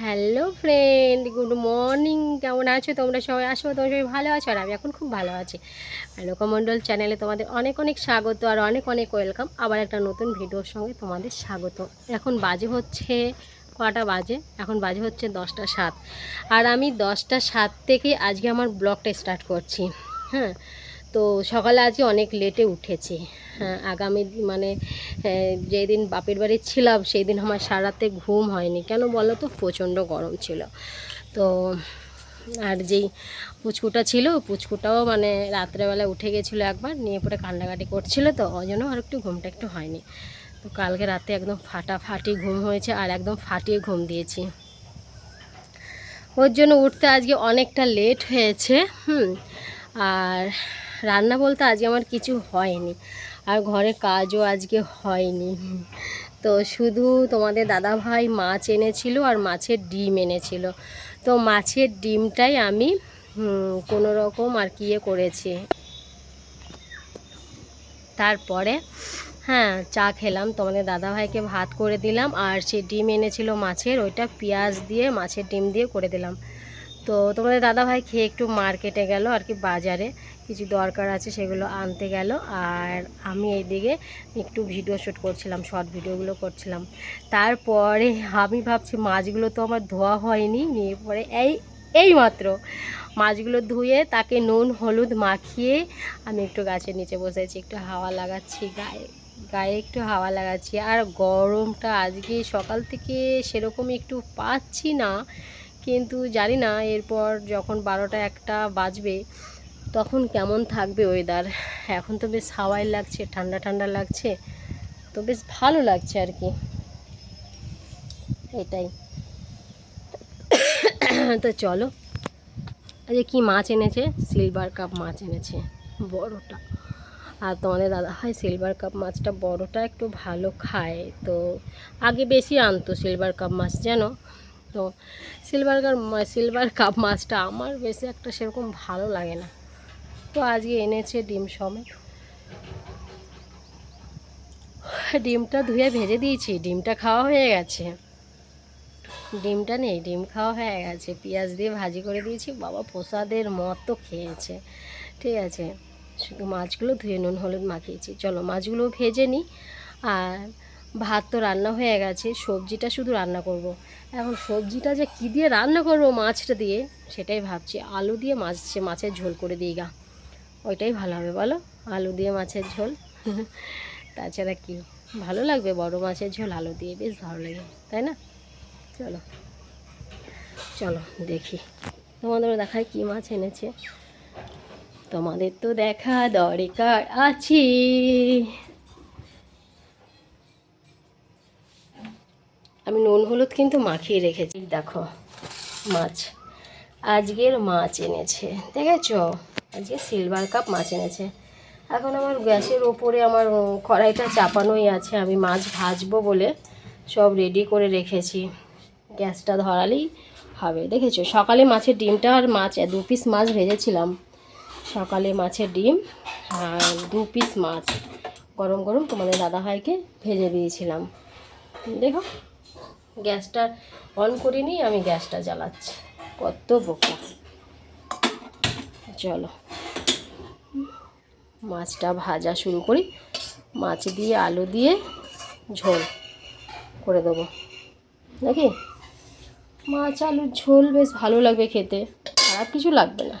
Hello friend, good morning. কেমন আছো? তোমরা সবাই আসো তোমরা সবাই ভালো আছো আর আমি এখন খুব ভালো আছি। আলোকা মণ্ডল চ্যানেলে তোমাদের অনেক অনেক স্বাগত আর অনেক অনেক ওয়েলকাম। আবার একটা নতুন ভিডিওর সঙ্গে তোমাদের স্বাগত। এখন বাজে হচ্ছে কটা বাজে? এখন বাজে হচ্ছে দশটা সাত। আর আমি দশটা সাত থেকে আজকে আমার ব্লগটা স্টার্ট করছি। হ্যাঁ তো সকালে আজকে অনেক লেটে উঠেছি। হ্যাঁ আগামী মানে যেদিন বাপের বাড়ি ছিলাম সেই দিন আমার সারাতে ঘুম হয়নি। কেন বলো তো প্রচণ্ড গরম ছিল। তো আর যেই পুচকুটা ছিল, পুচকুটাও মানে রাত্রেবেলা উঠে গেছিল একবার, নিয়ে পরে কান্নাকাটি করছিল তো, ওই জন্য আর একটু ঘুমটা একটু হয়নি। তো কালকে রাতে একদম ফাটাফাটি ঘুম হয়েছে আর একদম ফাটিয়ে ঘুম দিয়েছি। ওর জন্য উঠতে আজকে অনেকটা লেট হয়েছে, হুম, আর রান্না বলতে আজকে আমার কিছু হয়নি। আর ঘরে কাজও আজকে হয়নি। তো শুধু তোমাদের দাদা ভাই মাছ এনেছিল আর মাছের ডিম এনেছিল। তো মাছের ডিমটাই আমি কোনো রকম আর কি ইয়ে করেছি। তারপরে হ্যাঁ চা খেলাম। তোমাদের দাদাভাইকে ভাত করে দিলাম। আর সে ডিম এনেছিল মাছের, ওইটা পেঁয়াজ দিয়ে, মাছের ডিম দিয়ে করে দিলাম। তো তোমাদের দাদাভাই খেয়ে একটু মার্কেটে গেল আর কি বাজারে। কিছু দরকার আছে সেগুলো আনতে গেল। আর আমি এইদিকে একটু ভিডিও শ্যুট করছিলাম শর্ট ভিডিওগুলো করছিলাম। তারপরে আমি ভাবছি মাছগুলো তো আমার ধোয়া হয়নি, নিয়ে পরে এই এই মাত্র মাছগুলো ধুয়ে তাকে নুন, হলুদ মাখিয়ে আমি একটু গাছের নিচে বসেছি, একটু হাওয়া লাগাচ্ছি, গায়ে গায়ে একটু হাওয়া লাগাচ্ছি। আর গরমটা আজকে সকাল থেকে সেরকম একটু পাচ্ছি না। কিন্তু জানি না, এরপর যখন বারোটা একটা বাজবে, তখন কেমন থাকবে ওয়েদার এখন তো বেশ হাওয়াই লাগছে, ঠান্ডা ঠান্ডা লাগছে, তো বেশ ভালো লাগছে আর কি। এটাই। তো চলো। আজকে কি মাছ এনেছে? সিলভার কাপ মাছ এনেছে। বড়টা। আর তোমাদের দাদা, হয় সিলভার কাপ মাছটা বড়টা একটু ভালো খায়, তো আগে বেশি আনতো সিলভার কাপ মাছ, জানো? তো সিলভার সিলভার কাপ মাছটা আমার বেশি একটা সেরকম ভালো লাগে না। তো আজকে এনেছে ডিম সমেত। ডিমটা ধুয়ে ভেজে দিয়েছি, ডিমটা খাওয়া হয়ে গেছে। ডিমটা নেই, ডিম খাওয়া হয়ে গেছে। পেঁয়াজ দিয়ে ভাজি করে দিয়েছি, বাবা প্রসাদের মতো খেয়েছে। ঠিক আছে, শুধু মাছগুলো ধুয়ে নুন, হলুদ মাখিয়েছি। চলো মাছগুলো ভেজে নিই। আর ভাত তো রান্না হয়ে গেছে, সবজিটা শুধু রান্না করব। এখন সবজিটা যে কী দিয়ে রান্না করব মাছটা দিয়ে, সেটাই ভাবছি। আলু দিয়ে মাছ মাছের ঝোল করে দিই গা। ওইটাই ভালো হবে, বলো? আলু দিয়ে মাছের ঝোল। তাছাড়া কি? ভালো লাগবে, বড় মাছের ঝোল, আলু দিয়ে, বেশ ভালো লাগে, তাই না? চলো। চলো, দেখি। তোমাদের দেখায় কী মাছ এনেছে? তোমাদের তো দেখা দরকার আছে। আমি নুন হলুদ কিন্তু মাখিয়ে রেখেছি। দেখো, মাছ। আজকের মাছ এনেছে, দেখেছ? আজকে সিলভার কাপ মাছ এনেছে। এখন আমার গ্যাসের ওপরে আমার কড়াইটা চাপানোই আছে, আমি মাছ ভাজবো বলে সব রেডি করে রেখেছি। গ্যাসটা ধরালেই হবে। দেখেছ? সকালে মাছের ডিমটা আর মাছ, দু পিস মাছ ভেজেছিলাম। সকালে মাছের ডিম আর দু পিস মাছ। গরম গরম তোমাদের দাদাভাইকে ভেজে দিয়েছিলাম। দেখো গ্যাসটা অন করিনি, আমি গ্যাসটা জ্বালাচ্ছি। কত বোকা। চলো। মাছটা ভাজা শুরু করি। মাছ দিয়ে, আলু দিয়ে ঝোল করে দেবো। নাকি? মাছ, আলুর ঝোল বেশ ভালো লাগবে খেতে। খারাপ কিছু লাগবে না।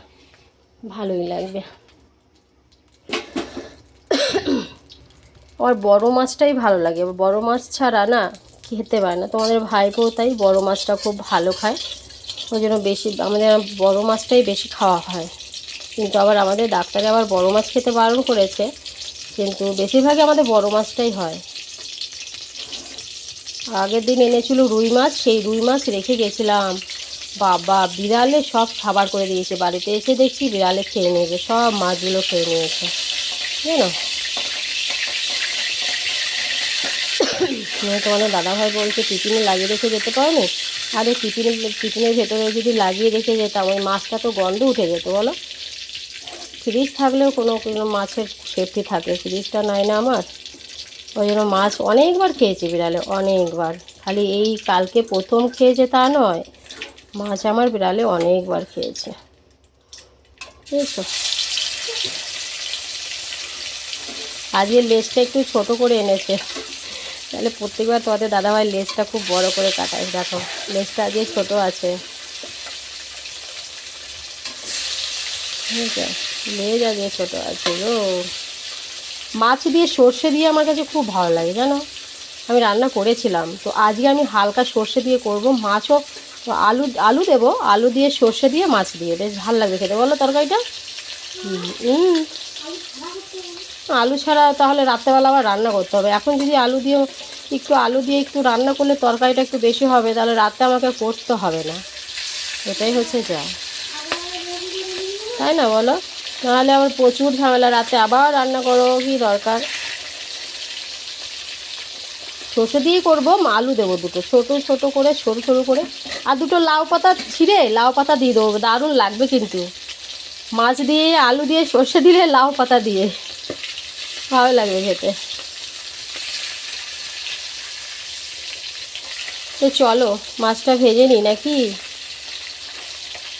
ভালোই লাগবে। আমার বড় মাছটাই ভালো লাগে। বড় মাছ ছাড়া না খেতে পারে না। তোমাদের ভাইপো তাই বড় মাছটা খুব ভালো খায়। ওই জন্য বেশি, আমাদের বড় মাছটাই বেশি খাওয়া হয়। কিন্তু আবার আমাদের ডাক্তারে আবার বড় মাছ খেতে বারণ করেছে, কিন্তু বেশিরভাগই আমাদের বড় মাছটাই হয়। আগের দিন এনেছিল রুই মাছ, সেই রুই মাছ রেখে গেছিলাম। বাবা, বিড়ালে সব খাবার করে দিয়েছে। বাড়িতে এসে দেখছি বিড়ালে খেয়ে নিয়েছে, সব মাছগুলো খেয়ে নিয়েছে। জানো নিয়ে তোমাদের দাদাভাই বলছে টিফিনে লাগিয়ে রেখে যেতে পারো আরে টিফিনে, টিফিনের ভেতরে যদি লাগিয়ে রেখে যেতাম, ওই মাছটা তো গন্ধ উঠে যেত, বলো। ফ্রিজ থাকলেও কোনো কোনো মাছের সেফটি থাকে, ফ্রিজটা নয় না আমার। ওই জন্য মাছ অনেকবার খেয়েছি বিড়ালে, অনেকবার। খালি এই কালকে প্রথম খেয়েছে তা নয়, মাছ আমার বিড়ালে অনেকবার খেয়েছে। বুঝেছ? আজকে লেজটা একটু ছোট করে এনেছে। তাহলে প্রত্যেকবার তোমাদের দাদাভাই লেজটা খুব বড় করে কাটায় দেখো। লেজটা আজকে ছোট আছে। লেজ আজকে ছোট আছে গো। মাছ দিয়ে সর্ষে দিয়ে আমার কাছে খুব ভালো লাগে, জানো? আমি রান্না করেছিলাম, তো আজকে আমি হালকা সর্ষে দিয়ে করব মাছও। আলু আলু দেবো, আলু দিয়ে সর্ষে দিয়ে মাছ দিয়ে, বেশ ভালো লাগবে খেতে। বলো তরকারিটা? হুম আলু ছাড়া তাহলে রাত্রেবেলা আবার রান্না করতে হবে। এখন যদি আলু দিয়ে একটু আলু দিয়ে একটু রান্না করলে তরকারিটা একটু বেশি হবে, তাহলে রাতে আমাকে করতে হবে না। এটাই হচ্ছে যা। তাই না বলো? নাহলে আবার প্রচুর ঝামেলা, রাতে আবার রান্না করো, কি দরকার? সর্ষে দিয়েই করব, আলু দেবো দুটো, ছোট ছোট করে, সরু সরু করে। আর দুটো লাউ পাতা ছিঁড়ে লাউ পাতা দিয়ে দেবো, দারুণ লাগবে কিন্তু। মাছ দিয়ে আলু দিয়ে সর্ষে দিলে লাউ পাতা দিয়ে। ভালো লাগবে খেতে। তো চলো, মাছটা ভেজে নিই নাকি?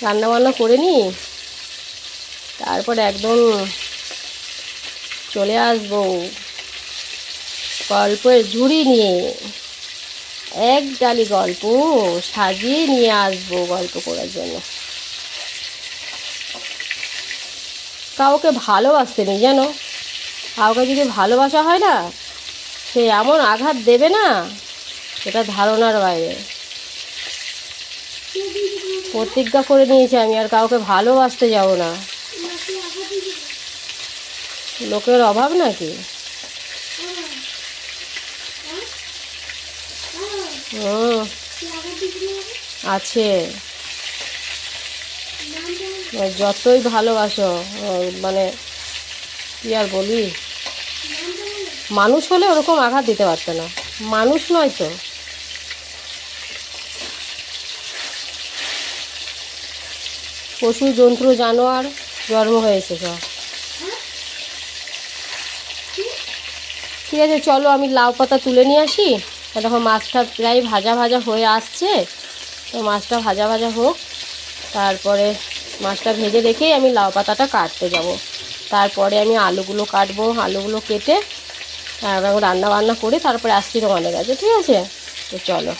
রান্না বান্না করে নিই? তারপর একদম চলে আসব। গল্পের ঝুড়ি নিয়ে, এক ডালি গল্প সাজিয়ে নিয়ে আসব গল্প করার জন্য। কাউকে ভালোবাসতে নেই জানো? কাউকে যদি ভালোবাসা হয় না, সে এমন আঘাত দেবে না, এটা ধারণার বাইরে। প্রতিজ্ঞা করে নিয়েছি আমি, আর কাউকে ভালোবাসতে যাব না। লোকের অভাব নাকি? আছে। যতই ভালোবাসো মানে কি আর বলি? মানুষ হলে ওরকম আঘাত দিতে পারতো না। মানুষ নয় তো। পশু জন্তু জানোয়ার জন্ম হয়েছে সব। ঠিক আছে, চলো আমি লাউ পাতা তুলে নিয়ে আসি। দেখো মাছটা প্রায় ভাজা ভাজা হয়ে আসছে। তো মাছটা ভাজা ভাজা হোক, তারপরে মাছটা ভেজে রেখেই আমি লাউ পাতাটা কাটতে যাব। তারপরে আমি আলুগুলো কাটবো, আলুগুলো কেটে তারপর রান্না বান্না করে তারপরে আসছি তোমাদের কাছে, ঠিক আছে? তো চলো।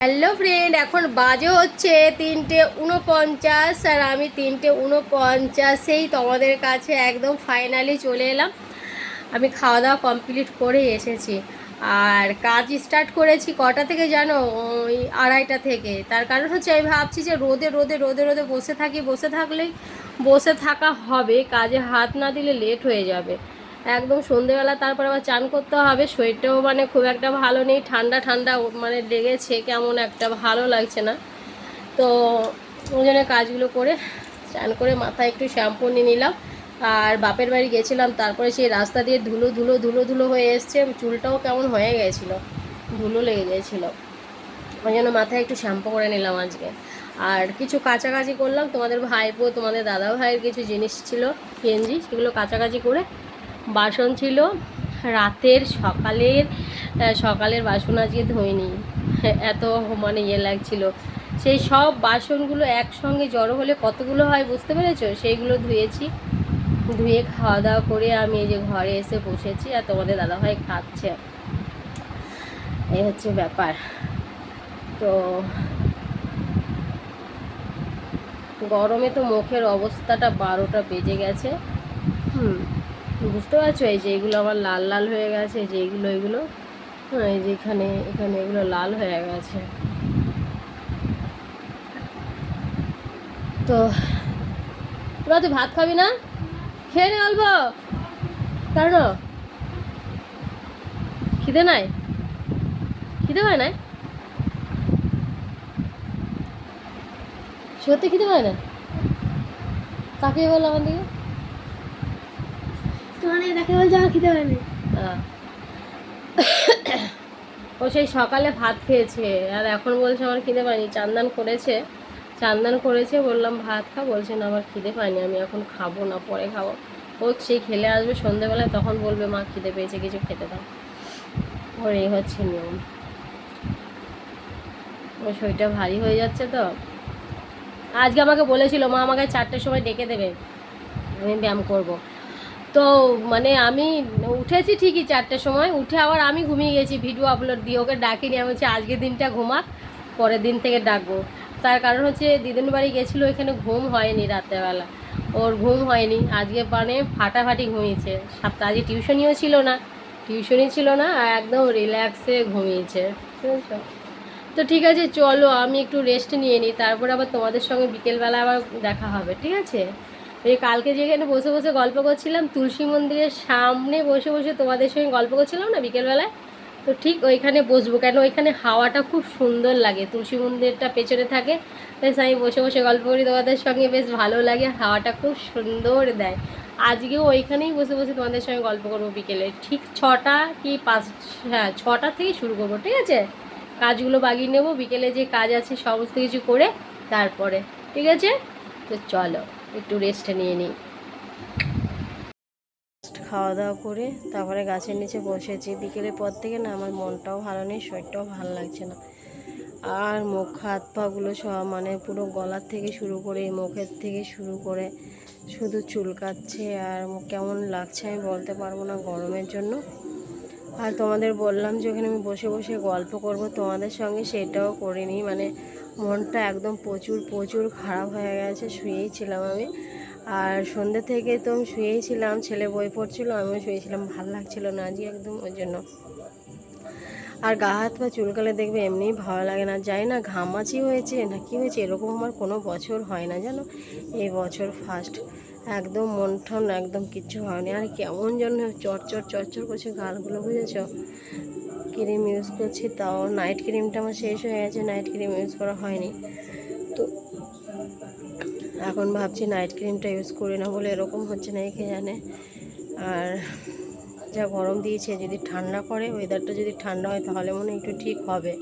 হ্যালো ফ্রেন্ড এখন বাজে হচ্ছে তিনটে উনপঞ্চাশ আর আমি তিনটে উনপঞ্চাশেই তোমাদের কাছে একদম ফাইনালি চলে এলাম। আমি খাওয়া দাওয়া কমপ্লিট করে এসেছি। আর কাজ স্টার্ট করেছি কটা থেকে জানো? ওই আড়াইটা থেকে। তার কারণ হচ্ছে আমি ভাবছি যে রোদে রোদে রোদে রোদে বসে থাকি, বসে থাকলেই, বসে থাকা হবে। কাজে হাত না দিলে লেট হয়ে যাবে। একদম সন্ধেবেলা, তারপর আবার চান করতে হবে। শরীরটাও মানে খুব একটা ভালো নেই, ঠান্ডা ঠান্ডা মানে লেগেছে, কেমন একটা ভালো লাগছে না। তো ওই জন্য কাজগুলো করে চান করে মাথায় একটু শ্যাম্পু নিয়ে নিলাম। আর বাপের বাড়ি গেছিলাম, তারপরে সেই রাস্তা দিয়ে ধুলো ধুলো ধুলো ধুলো হয়ে এসছে। চুলটাও কেমন হয়ে গেছিল, ধুলো লেগে গেছিল। ওই জন্য মাথায় একটু শ্যাম্পু করে নিলাম আজকে। আর কিছু কাছাকাছি করলাম, তোমাদের ভাইপো, তোমাদের দাদা ভাইয়ের কিছু জিনিস ছিল, গেঞ্জি, সেগুলো কাছাকাছি করে বাসন ছিল। রাতের সকালের সকালের বাসন আজকে ধুইনি। এত মানে ইয়ে লাগছিল। সেই সব বাসনগুলো একসঙ্গে জড়ো হলে কতগুলো হয় বুঝতে পেরেছ? সেইগুলো ধুয়েছি। ধুয়ে খাওয়া দাওয়া করে আমি এই যে ঘরে এসে বসেছি আর তোমাদের দাদাভাই খাচ্ছে। এই হচ্ছে ব্যাপার। তো গরমে তো মুখের অবস্থাটা বারোটা বেজে গেছে। হুম। বুঝতে পারছ? এই যে এগুলো আমার লাল লাল হয়ে গেছে যে এগুলো এগুলো। হ্যাঁ এই যে এখানে এখানে এগুলো লাল হয়ে গেছে। তো তোরা তুই ভাত খাবি না? খেয়ে নে অল্প। কারণ? খিদে নাই? খিদে হয় নাই? সত্যি খিদে হয় না তাকে বলল আমার দিকে। তোমার এটাকে বলছে আমার খিদে হয়নি ও সেই সকালে ভাত খেয়েছে, আর এখন বলছে আমার খিদে পায়নি। চান্দান করেছে চান্দান করেছে, বললাম, ভাত খা? বলছে, না, আমার খিদে পায়নি, আমি এখন খাব না, পরে খাব। ও সেই খেলে আসবে সন্ধেবেলায়, তখন বলবে, মা, খিদে পেয়েছে, কিছু খেতে দাও। ওর এই হচ্ছে নিয়ম। ওর শরীরটা ভারী হয়ে যাচ্ছে তো। আজকে আমাকে বলেছিল, মা, আমাকে চারটের সময় ডেকে দেবে, আমি ব্যায়াম করব। তো মানে আমি উঠেছি ঠিকই চারটের সময়, উঠে আবার আমি ঘুমিয়ে গেছি ভিডিও আপলোড দিয়ে ওকে ডাকিনি, আমি হচ্ছে আজকের দিনটা ঘুমাক, পরের দিন থেকে ডাকবো। তার কারণ হচ্ছে দিদিন বাড়ি গেছিল, এখানে ঘুম হয়নি রাত্রেবেলা। ওর ঘুম হয়নি, আজকে মানে ফাটাফাটি ঘুমিয়েছে। সপ্তাহ আজকে টিউশনিও ছিল না টিউশনই ছিল না, আর একদম রিল্যাক্সে ঘুমিয়েছে তো ঠিক আছে, চলো, আমি একটু রেস্ট নিয়ে নিই, তারপর আবার তোমাদের সঙ্গে বিকেলবেলা আবার দেখা হবে, ঠিক আছে? এই কালকে যেখানে বসে বসে গল্প করছিলাম, তুলসী মন্দিরের সামনে বসে বসে তোমাদের সঙ্গে গল্প করছিলাম না বিকেলবেলায়? তো ঠিক ওইখানে বসবো, কেন ওইখানে হাওয়াটা খুব সুন্দর লাগে, তুলসী মন্দিরটা পেছনে থাকে বেশ আমি বসে বসে গল্প করি তোমাদের সঙ্গে, বেশ ভালো লাগে, হাওয়াটা খুব সুন্দর দেয়। আজকেও ওইখানেই বসে বসে তোমাদের সঙ্গে গল্প করব বিকেলে, ঠিক ছটা কি পাঁচ হ্যাঁ ছটা থেকে শুরু করব, ঠিক আছে? কাজগুলো বাগিয়ে নেব, বিকেলে যে কাজ আছে সমস্ত কিছু করে তারপরে, ঠিক আছে? তো চলো। একটু রেস্ট নিয়ে নিই। খাওয়া দাওয়া করে তারপরে গাছের নিচে বসেছি। বিকেলের পর থেকে না আমার মনটাও ভালো নেই, শরীরটাও ভালো লাগছে না। আর মুখ, হাত পাগুলো সব মানে পুরো গলার থেকে শুরু করে, মুখের থেকে শুরু করে শুধু চুলকাচ্ছে আর কেমন লাগছে আমি বলতে পারব না গরমের জন্য। আর তোমাদের বললাম যে ওখানে আমি বসে বসে গল্প করব, তোমাদের সঙ্গে সেটাও করিনি মানে মনটা একদম প্রচুর প্রচুর খারাপ হয়ে গেছে, শুয়েই ছিলাম আমি। আর সন্ধ্যে থেকে তো আমি শুয়েই ছিলাম, ছেলে বই পড়ছিল, আমিও শুয়েছিলাম ভালো লাগছিল না আজকে একদম ওই জন্য। আর গা হাত পা চুলকালে দেখবে এমনিই ভালো লাগে না, জানি না ঘামাচি হয়েছে না কি হয়েছে, এরকম আমার কোনো বছর হয় না জানো? এই বছর ফার্স্ট একদম মন ঠন একদম কিচ্ছু হয়নি। আর কেমন যেন চরচর চরচর করছে গালগুলো, বুঝেছ? ক্রিম ইউজ করছি, তাও নাইট ক্রিমটা আমার শেষ হয়ে গেছে নাইট ক্রিম ইউজ করা হয়নি। তো এখন ভাবছি নাইট ক্রিমটা ইউজ করি না বলে, এরকম হচ্ছে না কে জানে। আর যা গরম দিয়েছে, যদি ঠান্ডা করে ওয়েদারটা যদি ঠান্ডা হয়, তাহলে মনে একটু ঠিক হবে।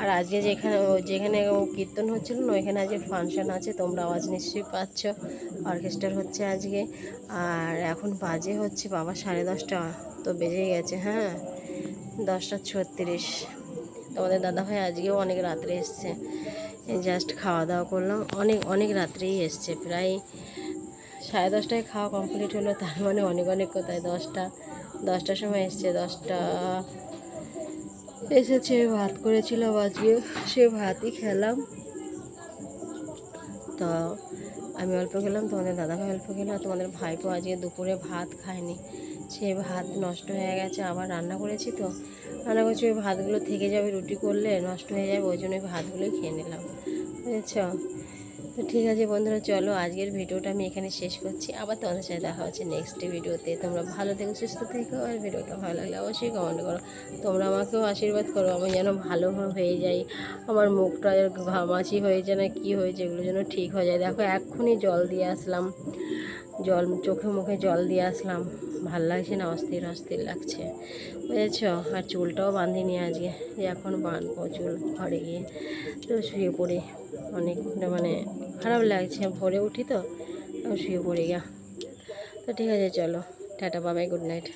আর আজকে যেখানে যেখানে কীর্তন হচ্ছিল না, ওইখানে আজকে ফাংশন আছে, তোমরা আওয়াজ নিশ্চয়ই পাচ্ছ। অর্কেস্ট্রার হচ্ছে আজকে। আর এখন বাজে হচ্ছে বাবা সাড়ে দশটা, তো বেজেই গেছে হ্যাঁ। দশটা ছত্রিশ। তোমাদের দাদাভাই আজকেও অনেক রাত্রে এসছে। জাস্ট খাওয়া দাওয়া করলাম। অনেক অনেক রাত্রেই এসছে। প্রায় সাড়ে দশটায় খাওয়া কমপ্লিট হলো। তার মানে অনেক অনেক কোথায় দশটা, দশটার সময় এসছে। দশটা এসেছে, ভাত করেছিলাম আজকে। সে ভাতই খেলাম। তো আমি অল্প খেলাম, তোমাদের দাদাভাই অল্প খেলো। আর তোমাদের ভাইপো আজকে দুপুরে ভাত খায়নি। সে ভাত নষ্ট হয়ে গেছে, আবার রান্না করেছি তো। রান্না করছি, ওই ভাতগুলো থেকে যাবে রুটি করলে, নষ্ট হয়ে যাবে, ওই জন্য ওই ভাতগুলোই খেয়ে নিলাম, বুঝেছ? তো ঠিক আছে বন্ধুরা, চলো আজকের ভিডিওটা আমি এখানে শেষ করছি। আবার তোমাদের সাথে দেখা হচ্ছে নেক্সট ভিডিওতে। তোমরা ভালো থেকো, সুস্থ থেকো, আর ভিডিওটা ভালো লাগলে অবশ্যই কমেন্ট করো। তোমরা আমাকেও আশীর্বাদ করো, আমি যেন ভালো হয়ে যাই। আমার মুখটা ঘামাচি হয়েছে না, কি হয়েছে এগুলো যেন ঠিক হয়ে যায়। দেখো, এক্ষুনি জল দিয়ে আসলাম। জল, চোখে মুখে জল দিয়ে আসলাম। ভালো লাগছে না, অস্থির অস্থির লাগছে। বুঝেছ? আর চুলটাও বাঁধিনি আজকে। এখন বাঁধবো চুল ঘরে গিয়ে। তো শুয়ে পড়ি। অনেক মানে খারাপ লাগছে। ভোরে উঠি তো শুয়ে পড়ি গা। তো ঠিক আছে, চলো। টাটা বাবাই গুড নাইট